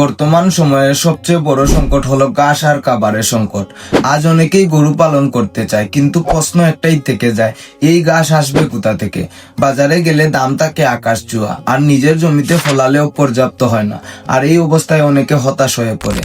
বর্তমান সময়ে সবচেয়ে বড় সংকট হলো ঘাস আর খাবারের সংকট। আজ অনেকেই গরু পালন করতে চায়, কিন্তু প্রশ্ন একটাই থেকে যায়, এই ঘাস আসবে কোথা থেকে? বাজারে গেলে দাম থাকে আকাশ চুয়া আর নিজের জমিতে ফলালেও পর্যাপ্ত হয় না, আর এই অবস্থায় অনেকে হতাশ হয়ে পড়ে।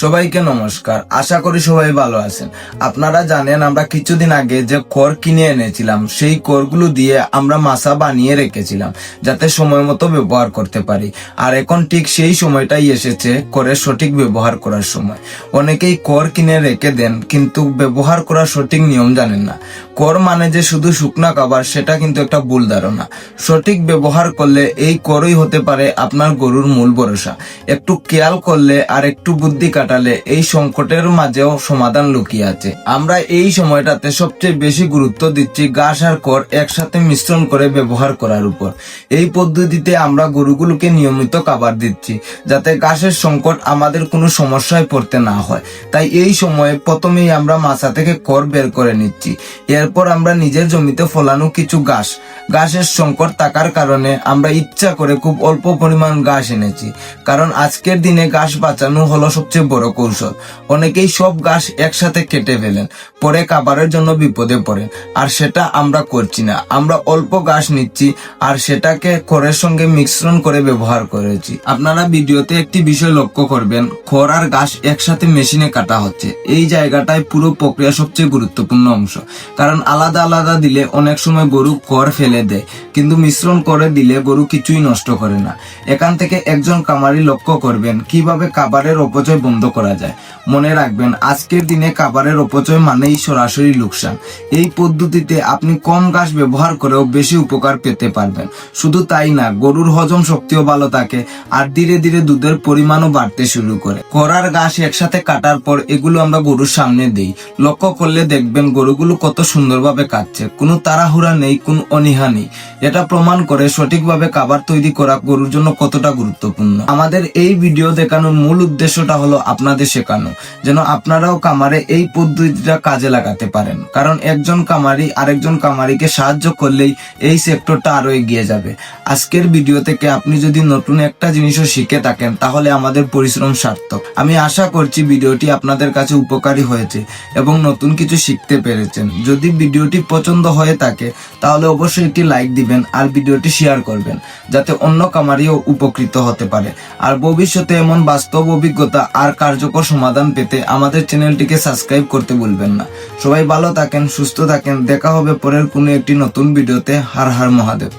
সবাইকে নমস্কার। আশা করি সবাই ভালো আছেন। আপনারা জানেন, আমরা কিছুদিন আগে যে কর কিনে এনেছিলাম, সেই করগুলো দিয়ে আমরা মাসা বানিয়ে রেখেছিলাম, যাতে সময় মতো ব্যবহার করতে পারি। আর এখন ঠিক সেই সময়টাই এসেছে করের সঠিক ব্যবহার করার সময়। অনেকেই কর কিনে রেখে দেন, কিন্তু ব্যবহার করার সঠিক নিয়ম জানেন না। কর মানে যে শুধু শুকনা খাবার, সেটা কিন্তু একটা ভুল ধারণা। সঠিক ব্যবহার করলে এই করই হতে পারে আপনার গরুর মূল ভরসা। একটু খেয়াল করলে আর একটু বুদ্ধি কাটালে এই সংকটের মাঝেও সমাধান লুকিয়ে আছে। আমরা এই সময়টাতে সবচেয়ে বেশি গুরুত্ব দিচ্ছি ঘাস আর কর একসাথে মিশ্রণ করে ব্যবহার করার উপর। এই পদ্ধতিতে আমরা গরুগুলোকে নিয়মিত খাবার দিচ্ছি, যাতে ঘাসের সংকট আমাদের কোনো সমস্যায় পড়তে না হয়। তাই এই সময়ে প্রথমেই আমরা মাছা থেকে কর বের করে নিচ্ছি। এরপর আমরা নিজের জমিতে ফলানো কিছু ঘাস ঘাসের সংকট থাকার কারণে আমরা ইচ্ছা করে খুব অল্প পরিমাণ ঘাস এনেছি। কারণ আজকের দিনে ঘাস বাঁচানো হলো সবচেয়ে বড় কৌশল। অনেকেই সব ঘাস একসাথে কেটে ফেলেন, পরে খাবারের জন্য বিপদে পড়েন। আর সেটা আমরা করছি না। আমরা অল্প ঘাস নিচ্ছি আর সেটাকে খড়ের সঙ্গে মিশ্রণ করে ব্যবহার করেছি। আপনারা ভিডিওতে একটি বিষয় লক্ষ্য করবেন, খড় আর ঘাস একসাথে মেশিনে কাটা হচ্ছে। এই জায়গাটায় পুরো প্রক্রিয়া সবচেয়ে গুরুত্বপূর্ণ অংশ। কারণ আলাদা আলাদা দিলে অনেক সময় গরু খড় ফেলে দেয়। কিন্তু মিশ্রণ করে দিলে গরু কিছুই নষ্ট করে না। এখান থেকে একজন কামারি লক্ষ্য করবেন, কীভাবে খাবারের অপচয় বন্ধ করা যায়। মনে রাখবেন, আজকের দিনে খাবারের অপচয় মানেই সরাসরি লোকসান। এই পদ্ধতিতে আপনি কম ঘাস ব্যবহার করেও বেশি উপকার পেতে পারবেন। শুধু তাই না, গরুর হজম শক্তিও ভালো থাকে আর ধীরে ধীরে দুধের পরিমাণও বাড়তে শুরু করে। করার ঘাস একসাথে কাটার পর এগুলো আমরা গরুর সামনে দিই। লক্ষ্য করলে দেখবেন গরুগুলো কত সুন্দরভাবে কাটছে। কোনো তাড়াহুড়া নেই কোনো অনীহা নেই। এটা প্রমাণ করে সঠিকভাবে খাবার তৈরি করা গরুর জন্য কতটা গুরুত্বপূর্ণ। আমাদের এই ভিডিও দেখানোর মূল উদ্দেশ্যটা হলো আপনাদের শেখানো, যেন আপনারাও কামারে এই পদ্ধতিটা কাজে লাগাতে পারেন। কারণ একজন কামারি আরেকজন কামারিকে সাহায্য করলেই এই সেক্টরটা আরও এগিয়ে যাবে। আজকের ভিডিও থেকে আপনি যদি নতুন একটা জিনিসও শিখে থাকেন, তাহলে আমাদের পরিশ্রম সার্থক। আমি আশা করছি ভিডিওটি আপনাদের কাছে উপকারী হয়েছে এবং নতুন কিছু শিখতে পেরেছেন। যদি ভিডিওটি পছন্দ হয়ে থাকে, তাহলে অবশ্যই একটি লাইক দিবেন আর ভিডিওটি শেয়ার করবেন, যাতে অন্য কামারিও উপকৃত হতে পারে। আর ভবিষ্যতে এমন বাস্তব অভিজ্ঞতা আর কার্যকর সমাধান পেতে আমাদের চ্যানেলটিকে সাবস্ক্রাইব করতে ভুলবেন না। সবাই ভালো থাকেন, সুস্থ থাকেন। দেখা হবে পরের কোনো একটি নতুন ভিডিওতে। হার হার মহাদেব।